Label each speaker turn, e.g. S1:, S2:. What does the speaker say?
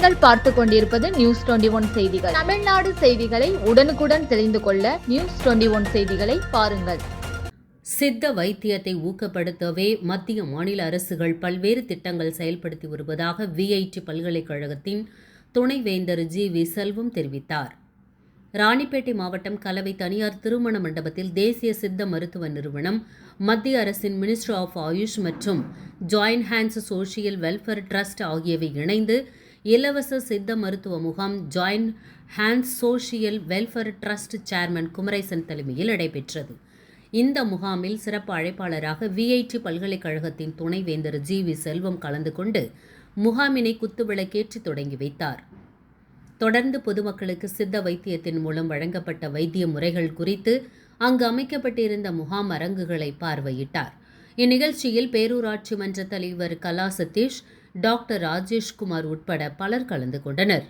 S1: பார்த்து கொண்டிருப்பது news twenty one செய்திகள். தமிழ்நாடு செய்திகளை உடனுக்குடன் தெரிந்து கொள்ள நியூஸ் டுவெண்டி ஒன் செய்திகளை பாருங்கள்.
S2: சித்த வைத்தியத்தை ஊக்கப்படுத்தவே மத்திய மாநில அரசுகள் பல்வேறு திட்டங்கள் செயல்படுத்தி வருவதாக விஐடி பல்கலைக்கழகத்தின் துணைவேந்தர் ஜி வி செல்வம் தெரிவித்தார். ராணிப்பேட்டை மாவட்டம் கலவை தனியார் திருமண மண்டபத்தில் தேசிய சித்த மருத்துவ நிறுவனம் மத்திய அரசின் மினிஸ்ட்ரி ஆஃப் ஆயுஷ் மற்றும் join hands social welfare trust ஆகியவை இணைந்து இலவச சித்த மருத்துவ முகாம் join hand social welfare trust chairman Kumaresan தலைமையில் நடைபெற்றது. இந்த முகாமில் சிறப்பு அழைப்பாளராக விஐடி பல்கலைக்கழகத்தின் துணைவேந்தர் ஜி வி செல்வம் கலந்து கொண்டு முகாமினை குத்துவிளக்கேற்றி தொடங்கி வைத்தார். தொடர்ந்து பொதுமக்களுக்கு சித்த வைத்தியத்தின் மூலம் வழங்கப்பட்ட வைத்திய முறைகள் குறித்து அங்கு அமைக்கப்பட்டிருந்த முகாம் அரங்குகளை பார்வையிட்டார். இந்நிகழ்ச்சியில் பேரூராட்சி மன்ற தலைவர் கலா சதீஷ் டாக்டர் ராஜேஷ்குமார் உட்பட பலர் கலந்து கொண்டனர்.